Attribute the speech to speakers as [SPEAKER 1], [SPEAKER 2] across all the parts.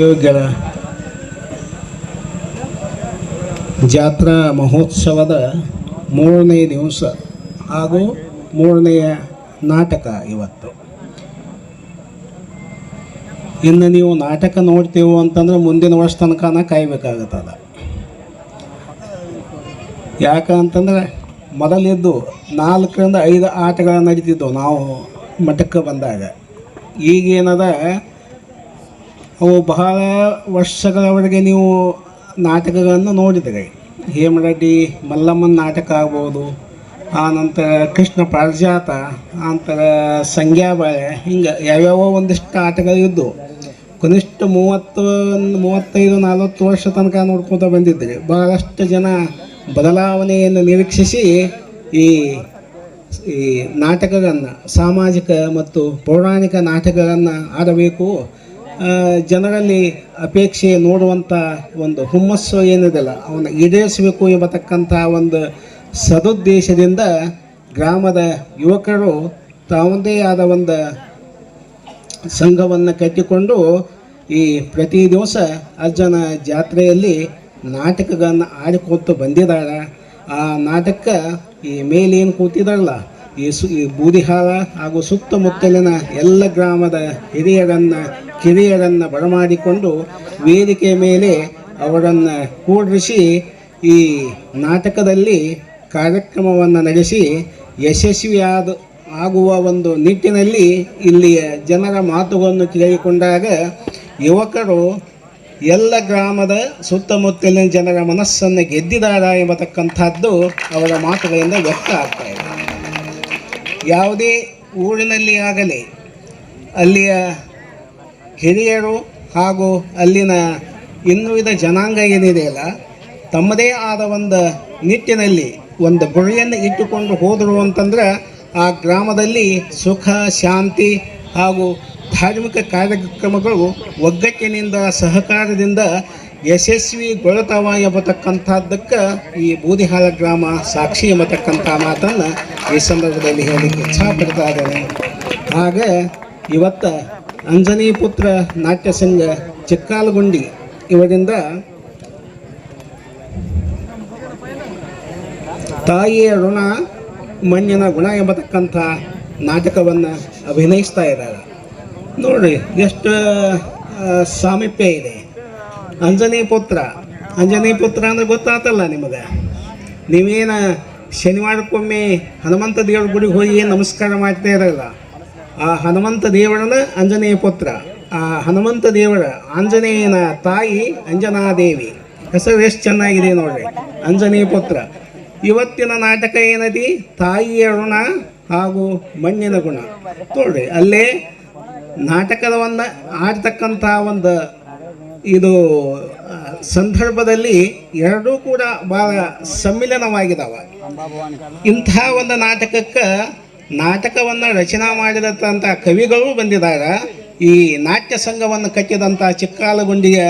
[SPEAKER 1] ಯೋಗ್ಯರ ಜಾತ್ರಾ ಮಹೋತ್ಸವದ ಮೂರನೇ ದಿವಸ ಹಾಗೂ ಮೂರನೆಯ ನಾಟಕ ಇವತ್ತು. ಇನ್ನು ನೀವು ನಾಟಕ ನೋಡ್ತೀವೋ ಅಂತಂದ್ರೆ ಮುಂದಿನ ವರ್ಷ ತನಕನ ಕಾಯ್ಬೇಕಾಗತ್ತದ. ಯಾಕಂತಂದ್ರೆ ಮೊದಲಿದ್ದು ನಾಲ್ಕರಿಂದ ಐದು ಆಟಗಳು ನಡೀತಿದ್ದವು ನಾವು ಮಠಕ್ಕೆ ಬಂದಾಗ. ಈಗೇನದ ಅವು ಬಹಳ ವರ್ಷಗಳವರೆಗೆ ನೀವು ನಾಟಕಗಳನ್ನು ನೋಡಿದರೆ. ಹೇಮರಡ್ಡಿ, ಮಲ್ಲಮ್ಮನ ನಾಟಕ ಆಗ್ಬೋದು ಆನಂತರ ಕೃಷ್ಣ ಪಾರಿಜಾತ ಆನಂತರ ಸಂಗ್ಯಾಬಾಳೆ, ಹಿಂಗೆ ಯಾವ್ಯಾವ ಒಂದಿಷ್ಟು ಆಟಗಳು ಇದ್ದವು ಕನಿಷ್ಠ ಮೂವತ್ತು, ಮೂವತ್ತೈದು, ನಲವತ್ತು ವರ್ಷ ತನಕ ನೋಡ್ಕೊತ ಬಂದಿದ್ದರೆ. ಬಹಳಷ್ಟು ಜನ ಬದಲಾವಣೆಯನ್ನು ನಿರೀಕ್ಷಿಸಿ ಈ ಈ ನಾಟಕಗಳನ್ನು, ಸಾಮಾಜಿಕ ಮತ್ತು ಪೌರಾಣಿಕ ನಾಟಕಗಳನ್ನು ಆಡಬೇಕು. ಜನರಲ್ಲಿ ಅಪೇಕ್ಷೆ ನೋಡುವಂಥ ಒಂದು ಹುಮ್ಮಸ್ಸು ಏನಿದೆಯಲ್ಲ, ಅವನ್ನ ಈಡೇರಿಸಬೇಕು ಎಂಬತಕ್ಕಂಥ ಒಂದು ಸದುದ್ದೇಶದಿಂದ ಗ್ರಾಮದ ಯುವಕರು ತಾವದೇ ಆದ ಒಂದು ಸಂಘವನ್ನು ಕಟ್ಟಿಕೊಂಡು ಈ ಪ್ರತಿ ದಿವಸ ಅಜ್ಜನ ಜಾತ್ರೆಯಲ್ಲಿ ನಾಟಕಗಳನ್ನು ಆಡಿಕೊತ್ತು ಬಂದಿದ್ದಾರೆ ಆ ನಾಟಕ ಈ ಮೇಲೇನು ಕೂತಿದಾರಲ್ಲ ಈ ಸು ಈ ಬೂದಿಹಾಳ ಹಾಗೂ ಸುತ್ತಮುತ್ತಲಿನ ಎಲ್ಲ ಗ್ರಾಮದ ಹಿರಿಯರನ್ನು, ಕಿರಿಯರನ್ನು ಬರಮಾಡಿಕೊಂಡು ವೇದಿಕೆ ಮೇಲೆ ಅವರನ್ನು ಕೂಡಿಸಿ ಈ ನಾಟಕದಲ್ಲಿ ಕಾರ್ಯಕ್ರಮವನ್ನು ನಡೆಸಿ ಯಶಸ್ವಿಯಾದ, ಆಗುವ ಒಂದು ನಿಟ್ಟಿನಲ್ಲಿ ಇಲ್ಲಿಯ ಜನರ ಮಾತುಗಳನ್ನು ಕೇಳಿಕೊಂಡಾಗ ಯುವಕರು ಎಲ್ಲ ಗ್ರಾಮದ ಸುತ್ತಮುತ್ತಲಿನ ಜನರ ಮನಸ್ಸನ್ನು ಗೆದ್ದಿದಾರ ಎಂಬತಕ್ಕಂಥದ್ದು ಅವರ ಮಾತುಗಳಿಂದ ವ್ಯಕ್ತ ಆಗ್ತಾ ಇದೆ. ಯಾವುದೇ ಊರಿನಲ್ಲಿ ಆಗಲಿ, ಅಲ್ಲಿಯ ಹಿರಿಯರು ಹಾಗೂ ಅಲ್ಲಿನ ಇನ್ನುಳಿದ ಜನಾಂಗ ಏನಿದೆಯಲ್ಲ ತಮ್ಮದೇ ಆದ ಒಂದು ನಿಟ್ಟಿನಲ್ಲಿ ಒಂದು ಗುರಿಯನ್ನು ಇಟ್ಟುಕೊಂಡು ಹೋದರು ಅಂತಂದ್ರೆ ಆ ಗ್ರಾಮದಲ್ಲಿ ಸುಖ, ಶಾಂತಿ ಹಾಗೂ ಧಾರ್ಮಿಕ ಕಾರ್ಯಕ್ರಮಗಳು ಒಗ್ಗಟ್ಟಿನಿಂದ, ಸಹಕಾರದಿಂದ ಯಶಸ್ವಿಗೊಳ್ತಾವ ಎಂಬತಕ್ಕಂಥದ್ದಕ್ಕೆ ಈ ಬೂದಿಹಾಳ ಗ್ರಾಮ ಸಾಕ್ಷಿ ಎಂಬತಕ್ಕಂಥ ಮಾತನ್ನು ಈ ಸಂದರ್ಭದಲ್ಲಿ ಹೇಳಲಿಕ್ಕೆ ಇಚ್ಛಾಪಡ್ತಾ ಇದ್ದೇನೆ. ಆಗ ಇವತ್ತು ಅಂಜನಿ ಪುತ್ರ ನಾಟ್ಯ ಸಂಘ ಚಿಕ್ಕಾಲಗುಂಡಿ ಇವರಿಂದ ತಾಯಿಯ ಋಣ, ಮಣ್ಣಿನ ಗುಣ ಎಂಬತಕ್ಕಂಥ ನಾಟಕವನ್ನು ಅಭಿನಯಿಸ್ತಾ ಇದ್ದಾರೆ. ನೋಡ್ರಿ, ಎಷ್ಟು ಸಾಮೀಪ್ಯ ಇದೆ. ಅಂಜನಿ ಪುತ್ರ. ಅಂಜನಿ ಪುತ್ರ ಅಂದ್ರೆ ಗೊತ್ತಾತಲ್ಲ ನಿಮಗೆ? ನೀವೇನ ಶನಿವಾರಕ್ಕೊಮ್ಮೆ ಹನುಮಂತ ದೇವ್ರ ಗುಡಿಗೆ ಹೋಗಿ ನಮಸ್ಕಾರ ಮಾಡ್ತಾ ಇರಲ್ಲ? ಆ ಹನುಮಂತ ದೇವರನ ಅಂಜನೇಯ ಪುತ್ರ. ಆ ಹನುಮಂತ ದೇವರ ಆಂಜನೇಯನ ತಾಯಿ ಅಂಜನಾದೇವಿ. ಹೆಸರು ಎಷ್ಟು ಚೆನ್ನಾಗಿದೆ ನೋಡ್ರಿ. ಅಂಜನೇಯ ಪುತ್ರ. ಇವತ್ತಿನ ನಾಟಕ ಏನದಿ? ತಾಯಿಯ ಋಣ ಹಾಗೂ ಮಣ್ಣಿನ ಗುಣ. ನೋಡ್ರಿ ಅಲ್ಲೇ ನಾಟಕವನ್ನು ಆಡ್ತಕ್ಕಂಥ ಒಂದು ಇದು ಸಂದರ್ಭದಲ್ಲಿ ಎರಡೂ ಕೂಡ ಭಾಳ ಸಮ್ಮಿಲನವಾಗಿದ್ದಾವ ಇಂಥ ಒಂದು ನಾಟಕಕ್ಕೆ ನಾಟಕವನ್ನು ರಚನಾ ಮಾಡಿದಂಥ ಕವಿಗಳು ಬಂದಿದ್ದಾರೆ ಈ ನಾಟ್ಯ ಸಂಘವನ್ನು ಕಟ್ಟಿದಂಥ ಚಿಕ್ಕಾಲಗುಂಡಿಯ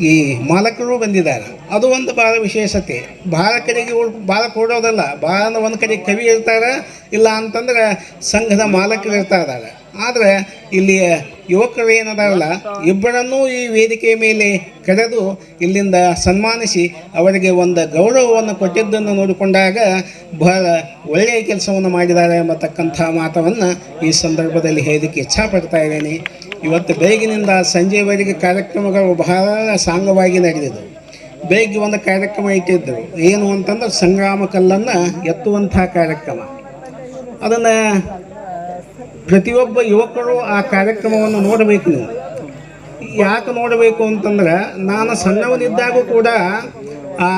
[SPEAKER 1] ಈ ಮಾಲಕರು ಬಂದಿದ್ದಾರೆ ಅದು ಒಂದು ಭಾಳ ವಿಶೇಷತೆ. ಭಾಳ ಕಡೆಗೆ ಬಹಳ ಭಾಳ ಕೊಡೋದಲ್ಲ. ಭಾಳ ಒಂದು ಕಡೆ ಕವಿ ಇರ್ತಾರೆ, ಇಲ್ಲ ಅಂತಂದ್ರೆ ಸಂಘದ ಮಾಲಕರು ಇರ್ತಾ ಇದ್ದಾರೆ ಆದರೆ ಇಲ್ಲಿ ಯುವಕರು ಏನದಾರಲ್ಲ, ಇಬ್ಬರನ್ನೂ ಈ ವೇದಿಕೆ ಮೇಲೆ ಕರೆದು ಇಲ್ಲಿಂದ ಸನ್ಮಾನಿಸಿ ಅವರಿಗೆ ಒಂದು ಗೌರವವನ್ನು ಕೊಟ್ಟಿದ್ದನ್ನು ನೋಡಿಕೊಂಡಾಗ ಬಹಳ ಒಳ್ಳೆಯ ಕೆಲಸವನ್ನು ಮಾಡಿದ್ದಾರೆ ಎಂಬತಕ್ಕಂಥ ಮಾತವನ್ನು ಈ ಸಂದರ್ಭದಲ್ಲಿ ಹೇಳಲಿಕ್ಕೆ ಇಚ್ಛಾಪಡ್ತಾ ಇದ್ದೇನೆ. ಇವತ್ತು ಬೆಳಗಿನಿಂದ ಸಂಜೆವರೆಗೆ ಕಾರ್ಯಕ್ರಮಗಳು ಬಹಳ ಸಾಂಗವಾಗಿ ನಡೆದಿದ್ದವು. ಬೆಳಗ್ಗೆ ಒಂದು ಕಾರ್ಯಕ್ರಮ ಇಟ್ಟಿದ್ದರು. ಏನು ಅಂತಂದ್ರೆ ಸಂಗ್ರಾಮ ಕಲ್ಲನ್ನು ಎತ್ತುವಂಥ ಕಾರ್ಯಕ್ರಮ. ಅದನ್ನು ಪ್ರತಿಯೊಬ್ಬ ಯುವಕರು ಆ ಕಾರ್ಯಕ್ರಮವನ್ನು ನೋಡಬೇಕು ನೀವು. ಯಾಕೆ ನೋಡಬೇಕು ಅಂತಂದ್ರೆ, ನಾನು ಸಣ್ಣವನಿದ್ದಾಗೂ ಕೂಡ ಆ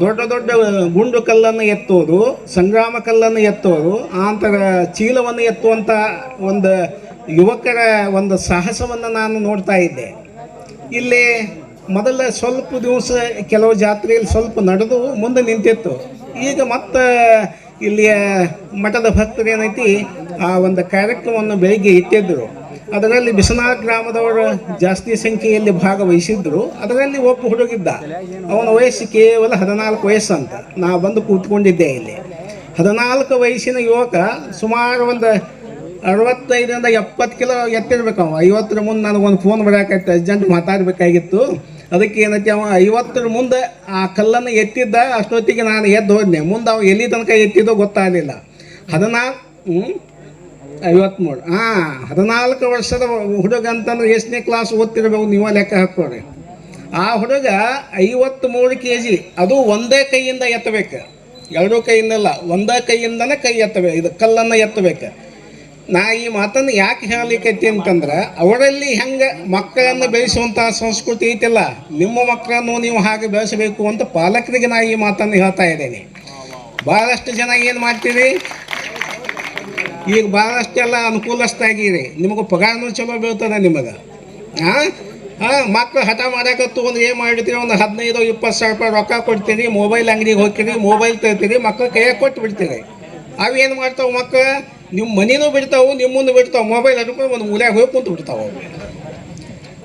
[SPEAKER 1] ದೊಡ್ಡ ದೊಡ್ಡ ಗುಂಡು ಕಲ್ಲನ್ನು ಎತ್ತೋದು, ಸಂಗ್ರಾಮ ಕಲ್ಲನ್ನು ಎತ್ತೋದು ಆಂತರ ಚೀಲವನ್ನು ಎತ್ತುವಂಥ ಒಂದು ಯುವಕರ ಒಂದು ಸಾಹಸವನ್ನು ನಾನು ನೋಡ್ತಾ ಇದ್ದೆ. ಇಲ್ಲಿ ಮೊದಲ ಸ್ವಲ್ಪ ದಿವಸ ಕೆಲವು ಜಾತ್ರೆಯಲ್ಲಿ ಸ್ವಲ್ಪ ನಡೆದು ಮುಂದೆ ನಿಂತಿತ್ತು. ಈಗ ಮತ್ತೆ ಇಲ್ಲಿಯ ಮಠದ ಭಕ್ತರು ಏನೈತಿ ಆ ಒಂದು ಕಾರ್ಯಕ್ರಮವನ್ನು ಬೆಳಿಗ್ಗೆ ಇಟ್ಟಿದ್ದರು ಅದರಲ್ಲಿ ಬಿಸನಾ ಗ್ರಾಮದವರು ಜಾಸ್ತಿ ಸಂಖ್ಯೆಯಲ್ಲಿ ಭಾಗವಹಿಸಿದ್ದರು ಅದರಲ್ಲಿ ಒಬ್ಬ ಹುಡುಗಿದ್ದ. ಅವನ ವಯಸ್ಸು ಕೇವಲ ಹದಿನಾಲ್ಕು ವಯಸ್ಸಂತ. ನಾ ಬಂದು ಕೂತ್ಕೊಂಡಿದ್ದೆ ಇಲ್ಲಿ. ಹದಿನಾಲ್ಕು ವಯಸ್ಸಿನ ಯುವಕ ಸುಮಾರು ಒಂದು ಅರವತ್ತೈದರಿಂದ ಎಪ್ಪತ್ತು ಕಿಲೋ ಎತ್ತಿರ್ಬೇಕು ಅವ. ಐವತ್ತರ ಮುಂದೆ ನನಗೊಂದು ಫೋನ್ ಬರೋಕೈತೆ ಅರ್ಜೆಂಟ್ ಮಾತಾಡಬೇಕಾಗಿತ್ತು. ಅದಕ್ಕೆ ಏನೈತಿ ಅವ, ಐವತ್ತರ ಮುಂದೆ ಆ ಕಲ್ಲನ್ನು ಎತ್ತಿದ್ದ, ಅಷ್ಟೊತ್ತಿಗೆ ನಾನು ಎದ್ದು ಹೋದ್ನೆ. ಮುಂದೆ ಅವ ಎಲ್ಲಿ ತನಕ ಎತ್ತಿದ್ದೋ ಗೊತ್ತಾಗಲಿಲ್ಲ. ಹದಿನಾಲ್ಕು ಐವತ್ಮೂರು. ಹಾಂ ಹದಿನಾಲ್ಕು ವರ್ಷದ ಹುಡುಗ ಅಂತಂದ್ರೆ ಎಷ್ಟನೇ ಕ್ಲಾಸ್ ಓದ್ತಿರ್ಬೇಕು ನೀವು ಲೆಕ್ಕ ಹಾಕ್ಕೊಡ್ರಿ ಆ ಹುಡುಗ ಐವತ್ತ್ಮೂರು ಕೆ ಜಿ ಅದು ಒಂದೇ ಕೈಯಿಂದ ಎತ್ತಬೇಕು. ಎರಡೂ ಕೈಯಿಂದಲ್ಲ, ಒಂದೇ ಕೈಯಿಂದನೇ ಕೈ ಎತ್ತಬೇಕು, ಇದು ಕಲ್ಲನ್ನು ಎತ್ತಬೇಕು. ನಾ ಈ ಮಾತನ್ನು ಯಾಕೆ ಹೇಳಲಿಕ್ಕೈತಿ ಅಂತಂದ್ರೆ, ಅವರಲ್ಲಿ ಹೆಂಗೆ ಮಕ್ಕಳನ್ನು ಬೆಳೆಸುವಂಥ ಸಂಸ್ಕೃತಿ ಐತಿಲ್ಲ, ನಿಮ್ಮ ಮಕ್ಕಳನ್ನು ನೀವು ಹಾಗೆ ಬೆಳೆಸಬೇಕು ಅಂತ ಪಾಲಕರಿಗೆ ನಾ ಈ ಮಾತನ್ನು ಹೇಳ್ತಾ ಇದ್ದೇನೆ. ಭಾಳಷ್ಟು ಜನ ಏನು ಮಾಡ್ತೀರಿ ಈಗ ಭಾಳಷ್ಟೆಲ್ಲ ಅನುಕೂಲಸ್ಥಾಗಿರಿ ನಿಮಗೆ ಪಗಾರನೂ ಚಲೋ ಬೀಳ್ತದೆ ನಿಮಗೆ. ಹಾಂ ಹಾಂ ಮಕ್ಳು ಹಠ ಮಾಡಾಕತ್ತು ಒಂದು ಏನು ಮಾಡಿರ್ತೀರಿ? ಒಂದು ಹದಿನೈದು, ಇಪ್ಪತ್ತು ಸಾವಿರ ರೂಪಾಯಿ ರೊಕ್ಕ ಕೊಡ್ತೀರಿ ಮೊಬೈಲ್ ಅಂಗಡಿಗೆ ಹೋಗ್ತೀರಿ ಮೊಬೈಲ್ ತರ್ತೀರಿ, ಮಕ್ಳು ಕೈಯಾಗ ಕೊಟ್ಟು ಬಿಡ್ತೀರಿ ಏನು ಮಾಡ್ತಾವೆ ಮಕ್ಳು? ನಿಮ್ಮ ಮನಿನೂ ಬಿಡ್ತಾವೆ ನಿಮ್ಮ ಮುಂದೆ ಬಿಡ್ತಾವೆ ಮೊಬೈಲ್ ಅಡ್ಕೊಂಡು ಒಂದು ಮೂಲ್ಯಾಗ ಹೋಗಿ ಕುಂತು ಬಿಡ್ತಾವೆ ಅವು.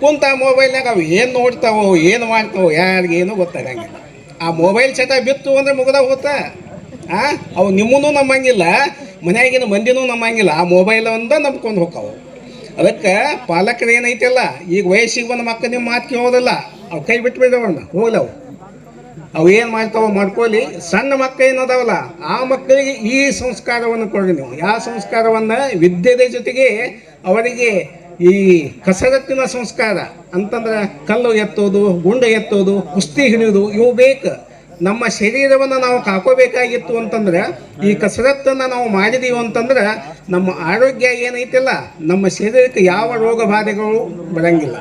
[SPEAKER 1] ಕುಂತ ಮೊಬೈಲ್ನಾಗ ಅವು ಏನು ನೋಡ್ತಾವೆ, ಏನು ಯಾರಿಗೆ ಯಾರಿಗೇನು ಗೊತ್ತಾಗಂಗಿಲ್ಲ ಆ ಮೊಬೈಲ್ ಚಟ ಬಿತ್ತು ಅಂದ್ರೆ ಮುಗ್ದಾಗ ಹೋಗ್ತಾ ಆ? ಅವು ನಿಮ್ಮನ್ನು ನಂಬಂಗಿಲ್ಲ. ಮನ್ಯಾಗಿನ ಮಂದಿನೂ ನಂಬಂಗಿಲ್ಲ ಆ ಮೊಬೈಲ್ ಒಂದ ನಂಬ್ಕೊಂಡು ಹೋಗ್ತಾವು ಅದಕ್ಕೆ ಪಾಲಕರು ಏನೈತಲ್ಲ ಈಗ ವಯಸ್ಸಿಗೆ ಬಂದ ಮಕ್ಕ ನಿಮ್ಮ ಮಾತು ಕೇಳೋದಿಲ್ಲ. ಅವು ಕೈ ಬಿಟ್ಟು ಬಿಡವಣ್ಣ ಹೋಗ್ಲವು. ಅವು ಏನು ಮಾಡ್ತಾವ ಮಾಡ್ಕೊಳ್ಳಿ ಸಣ್ಣ ಮಕ್ಕಳು ಏನದಾವಲ್ಲ, ಆ ಮಕ್ಕಳಿಗೆ ಈ ಸಂಸ್ಕಾರವನ್ನು ಕೊಡ್ರಿ ನೀವು. ಯಾವ ಸಂಸ್ಕಾರವನ್ನು ವಿದ್ಯೆದ ಜೊತೆಗೆ ಅವರಿಗೆ ಈ ಕಸರತ್ತಿನ ಸಂಸ್ಕಾರ, ಅಂತಂದ್ರೆ ಕಲ್ಲು ಎತ್ತೋದು, ಗುಂಡ ಎತ್ತೋದು, ಕುಸ್ತಿ ಹಿಡಿಯೋದು ಇವು ಬೇಕು. ನಮ್ಮ ಶರೀರವನ್ನು ನಾವು ಕಾಕೋಬೇಕಾಗಿತ್ತು ಅಂತಂದ್ರೆ, ಈ ಕಸರತ್ತನ್ನು ನಾವು ಮಾಡಿದೀವಿ ಅಂತಂದ್ರೆ, ನಮ್ಮ ಆರೋಗ್ಯ ಏನೈತಿಲ್ಲ, ನಮ್ಮ ಶರೀರಕ್ಕೆ ಯಾವ ರೋಗ ಬಾಧೆಗಳು ಬರಂಗಿಲ್ಲ.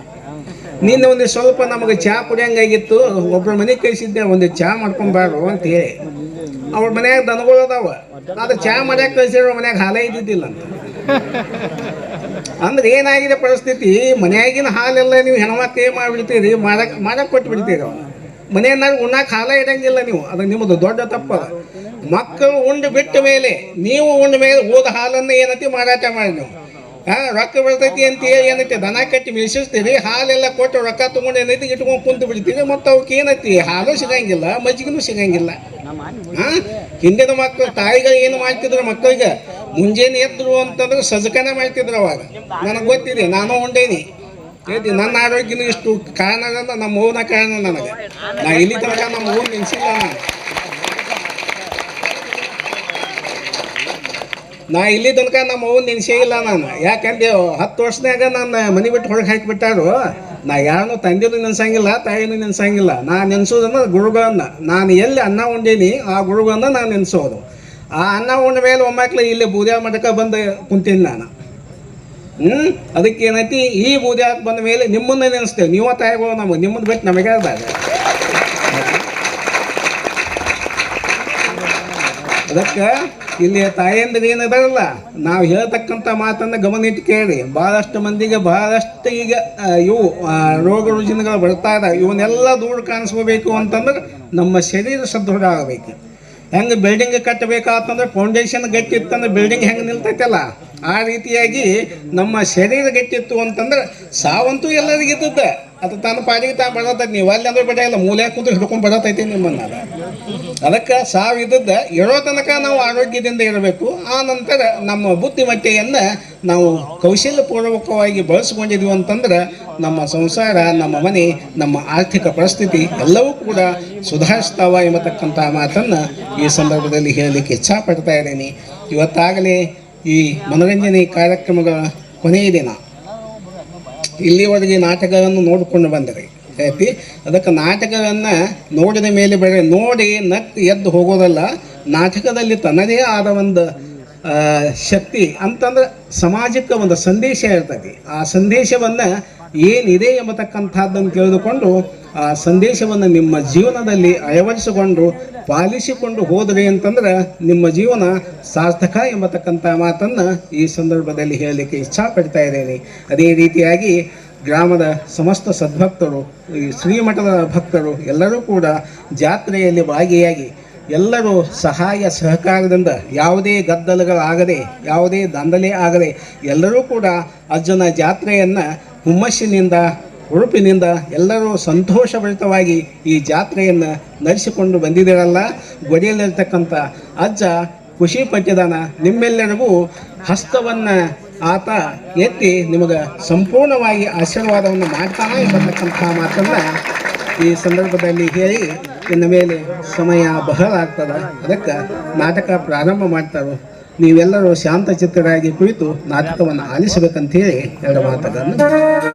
[SPEAKER 1] ನಿನ್ನೆ ಒಂದು ಸ್ವಲ್ಪ ನಮಗೆ ಚಹಾ ಕುಡಿಯಂಗಾಗಿತ್ತು ಒಬ್ಬರ ಮನೆ ಕಳಿಸಿದ್ದೆ, ಒಂದು ಚಹಾ ಮಾಡ್ಕೊಂಬಾರು ಅಂತ ಹೇಳಿ. ಅವ್ರ ಮನ್ಯಾಗ ದನಗಳು ಅದಾವ, ಆದ್ರೆ ಚಹಾ ಮಾಡ್ಯಾಕ ಕಳಿಸಿರೋ ಮನ್ಯಾಗ ಹಾಲೇ ಇದ್ದಿದ್ದಿಲ್ಲ ಅಂತ. ಅಂದ್ರೆ ಏನಾಗಿದೆ ಪರಿಸ್ಥಿತಿ, ಮನ್ಯಾಗಿನ ಹಾಲೆಲ್ಲ ನೀವು ಹೆಣ್ಮಕ್ಳು ಮಾಡಿಬಿಡ್ತೀರಿ, ಮಾಡಕ್ ಮಾಡಕ್ ಕೊಟ್ಟು ಬಿಡ್ತೀರಿ ಮನೆಯನ್ನಾಗ ಉಣ್ಣಾಕ ಹಾಲ ಇಡಂಗಿಲ್ಲ ನೀವು. ಅದು ನಿಮ್ಮದು ದೊಡ್ಡ ತಪ್ಪ ಮಕ್ಕಳು ಉಂಡು ಬಿಟ್ಟ ಮೇಲೆ ನೀವು ಉಂಡ ಮೇಲೆ ಹೋದ ಹಾಲನ್ನು ಏನೈತಿ ಮಾರಾಟ ಮಾಡಿ ನೀವು. ಹಾ, ರೊಕ್ಕ ಬರ್ತೈತಿ ಅಂತ ಏನೈತಿ? ದನ ಕಟ್ಟಿ ಮಿಲ್ಸಿಸ್ತೀರಿ ಹಾಲೆಲ್ಲ ಕೊಟ್ಟು ರೊಕ್ಕ ತೊಗೊಂಡು ಏನೈತಿ? ಇಟ್ಕೊಂಡು ಕುಂತು ಬಿಡ್ತೀವಿ. ಮತ್ತು ಅವಕ್ಕೆ ಏನೈತಿ? ಹಾಲು ಸಿಗಂಗಿಲ್ಲ, ಮಜ್ಜಿಗೆನೂ ಸಿಗಂಗಿಲ್ಲ. ಹಾ, ಹಿಂದಿನ ಮಕ್ಕಳು ತಾಯಿಗಳು ಏನು ಮಾಡ್ತಿದ್ರು ಮಕ್ಕಳಿಗೆ? ಮುಂಜಾನೆ ಎದ್ರು ಅಂತಂದ್ರೆ ಸಜ್ಕನೆ ಮಾಡ್ತಿದ್ರು ಅವಾಗ. ನನಗೆ ಗೊತ್ತಿದೆ, ನಾನು ಉಂಡೇನಿ. ಹೇಳ್ತಿ ನನ್ನ ಆರೋಗ್ಯನೂ ಇಷ್ಟು ಕಾರಣ ಅಂದ್ರೆ ನಮ್ಮ ಓನ ಕಾರಣ ನನಗೆ. ನಾ ಇಲ್ಲಿ ತನಕ ನಮ್ಮ ಓನ್ ನೆನೆಸಿಲ್ಲ ನಾನು. ನಾ ಇಲ್ಲಿ ತನಕ ನಮ್ಮ ಓನ್ ನೆನೆಸೇ ಇಲ್ಲ ನಾನು. ಯಾಕಂದ್ರೆ ಹತ್ತು ವರ್ಷದಾಗ ನನ್ನ ಮನೆ ಬಿಟ್ಟು ಹೊರಗೆ ಹಾಕಿಬಿಟ್ಟಾರು. ನಾ ಯಾರನ್ನು ತಂದೆನೂ ನೆನ್ಸಂಗಿಲ್ಲ, ತಾಯಿನೂ ನೆನ್ಸಂಗಿಲ್ಲ. ನಾ ನೆನೆಸೋದನ್ನ ಗುರುಗಳನ್ನ. ನಾನು ಎಲ್ಲಿ ಅನ್ನ ಉಂಡೀನಿ, ಆ ಗುರುಗಳನ್ನ ನಾನು ನೆನೆಸೋದು. ಆ ಅನ್ನ ಉಂಡ ಮೇಲೆ ಒಮ್ಮಕ್ಳು ಇಲ್ಲಿ ಬೂದ್ಯಾ ಮಠಕ್ಕೆ ಬಂದು ಕುಂತೀನಿ ನಾನು. ಹ್ಞೂ ಅದಕ್ಕೆ ಏನೈತಿ? ಈ ಬೂದ್ಯಾಕ್ ಬಂದ ಮೇಲೆ ನಿಮ್ಮನ್ನ ನೆನೆಸ್ತೇವೆ. ನೀವ ತಾಯಿಗಳು ನಮಗೆ ನಿಮ್ಮನ್ನ ಬಿಟ್ಟು ನಮಗೆ ಅದಕ್ಕೆ ಇಲ್ಲಿ ತಾಯಂದ್ರೆ ಏನದಾರಲ್ಲ ನಾವು ಹೇಳ್ತಕ್ಕಂಥ ಮಾತನ್ನು ಗಮನ ಇಟ್ಟು ಕೇಳಿ. ಭಾಳಷ್ಟು ಮಂದಿಗೆ ಭಾಳಷ್ಟು ಈಗ ಇವು ರೋಗ ರುಜಿನಗಳು ಬರ್ತಾ ಇದ್ದಾವೆ ಇವನ್ನೆಲ್ಲ ದೂರ ಕಾಣಿಸ್ಕೋಬೇಕು ಅಂತಂದ್ರೆ ನಮ್ಮ ಶರೀರ ಸದೃಢ ಆಗಬೇಕು. ಹೆಂಗೆ ಬಿಲ್ಡಿಂಗ್ ಕಟ್ಟಬೇಕಾತಂದ್ರೆ ಫೌಂಡೇಶನ್ ಗಟ್ಟಿ ಇತ್ತಂದ್ರೆ ಬಿಲ್ಡಿಂಗ್ ಹೆಂಗೆ ನಿಲ್ತೈತಲ್ಲ? ಆ ರೀತಿಯಾಗಿ ನಮ್ಮ ಶರೀರ ಗಟ್ಟಿತ್ತು ಅಂತಂದ್ರೆ ಸಾವಂತೂ ಎಲ್ಲರಿಗೂ ಅದು ತನ್ನ ಪಾಡಿಗೆ ತಾ ಬಡತೈತಿ ನೀವು ಅಲ್ಲಿ ಅಂದ್ರೆ ಬಡ, ಇಲ್ಲ ಮೂಲೆ ಕುಂತು ಹಿಡ್ಕೊಂಡು ಬಡತೈತಿ ನಿಮ್ಮನ್ನ ಅದು. ಅದಕ್ಕೆ ಸಾವು ಇರೋ ತನಕ ನಾವು ಆರೋಗ್ಯದಿಂದ ಇರಬೇಕು. ಆ ನಂತರ ನಮ್ಮ ಬುದ್ಧಿಮಟ್ಟೆಯನ್ನು ನಾವು ಕೌಶಲ್ಯಪೂರ್ವಕವಾಗಿ ಬಳಸ್ಕೊಂಡಿದ್ವಿ ಅಂತಂದ್ರೆ ನಮ್ಮ ಸಂಸಾರ, ನಮ್ಮ ಮನೆ, ನಮ್ಮ ಆರ್ಥಿಕ ಪರಿಸ್ಥಿತಿ ಎಲ್ಲವೂ ಕೂಡ ಸುಧಾರಿಸ್ತಾವ ಎಂಬತಕ್ಕಂಥ ಮಾತನ್ನು ಈ ಸಂದರ್ಭದಲ್ಲಿ ಹೇಳಲಿಕ್ಕೆ ಇಚ್ಛಾಪಡ್ತಾ ಇದ್ದೀನಿ. ಇವತ್ತಾಗಲೇ ಈ ಮನೋರಂಜನೆ ಕಾರ್ಯಕ್ರಮಗಳ ಕೊನೆಯ ದಿನ. ಇಲ್ಲಿವರೆಗೆ ನಾಟಕಗಳನ್ನು ನೋಡಿಕೊಂಡು ಬಂದರೆ. ಆಯ್ತಿ ಅದಕ್ಕೆ ನಾಟಕವನ್ನು ನೋಡಿದ ಮೇಲೆ ಬೇರೆ ನೋಡಿ ನಕ್ಕು ಎದ್ದು ಹೋಗೋದಲ್ಲ. ನಾಟಕದಲ್ಲಿ ತನ್ನದೇ ಆದ ಒಂದು ಶಕ್ತಿ ಅಂತಂದ್ರೆ ಸಮಾಜಕ್ಕೆ ಒಂದು ಸಂದೇಶ ಇರ್ತದೆ. ಆ ಸಂದೇಶವನ್ನು ಏನಿದೆ ಎಂಬತಕ್ಕಂಥದ್ದನ್ನು ತಿಳಿದುಕೊಂಡು ಆ ಸಂದೇಶವನ್ನು ನಿಮ್ಮ ಜೀವನದಲ್ಲಿ ಅಳವಡಿಸಿಕೊಂಡು ಪಾಲಿಸಿಕೊಂಡು ಹೋದರೆ ಅಂತಂದ್ರೆ ನಿಮ್ಮ ಜೀವನ ಸಾರ್ಥಕ ಎಂಬತಕ್ಕಂಥ ಮಾತನ್ನು ಈ ಸಂದರ್ಭದಲ್ಲಿ ಹೇಳಲಿಕ್ಕೆ ಇಚ್ಛಾಪಡ್ತಾ ಇದ್ದೇನೆ. ಅದೇ ರೀತಿಯಾಗಿ ಗ್ರಾಮದ ಸಮಸ್ತ ಸದ್ಭಕ್ತರು, ಈ ಶ್ರೀಮಠದ ಭಕ್ತರು ಎಲ್ಲರೂ ಕೂಡ ಜಾತ್ರೆಯಲ್ಲಿ ಭಾಗಿಯಾಗಿ ಎಲ್ಲರೂ ಸಹಾಯ ಸಹಕಾರದಿಂದ ಯಾವುದೇ ಗದ್ದಲಗಳಾಗದೆ, ಯಾವುದೇ ದಂಧಲೆ ಆಗದೆ ಎಲ್ಲರೂ ಕೂಡ ಅಜ್ಜನ ಜಾತ್ರೆಯನ್ನು ಹುಮ್ಮಸ್ಸಿನಿಂದ, ಉಡುಪಿನಿಂದ ಎಲ್ಲರೂ ಸಂತೋಷಭರಿತವಾಗಿ ಈ ಜಾತ್ರೆಯನ್ನು ನಡೆಸಿಕೊಂಡು ಬಂದಿದ್ದೀರಲ್ಲ? ಗೊಡಿಯಲ್ಲಿರ್ತಕ್ಕಂಥ ಅಜ್ಜ ಖುಷಿ ಪಟ್ಟಿದಾನ ನಿಮ್ಮೆಲ್ಲರಿಗೂ ಹಸ್ತವನ್ನು ಆತ ಎತ್ತಿ ನಿಮಗೆ ಸಂಪೂರ್ಣವಾಗಿ ಆಶೀರ್ವಾದವನ್ನು ಮಾಡ್ತಾನೆ ಎಂಬತಕ್ಕಂಥ ಮಾತನ್ನು ಈ ಸಂದರ್ಭದಲ್ಲಿ ಹೇಳಿ, ಇನ್ನು ಮೇಲೆ ಸಮಯ ಬಹಳ ಆಗ್ತದೆ. ಅದಕ್ಕೆ ನಾಟಕ ಪ್ರಾರಂಭ ಮಾಡ್ತಾರೆ. ನೀವೆಲ್ಲರೂ ಶಾಂತಚಿತ್ತರಾಗಿ ಕುಳಿತು ನಾಟಕವನ್ನು ಆಲಿಸಬೇಕಂತ ಹೇಳಿ ಎರಡು ಮಾತುಗಳನ್ನು.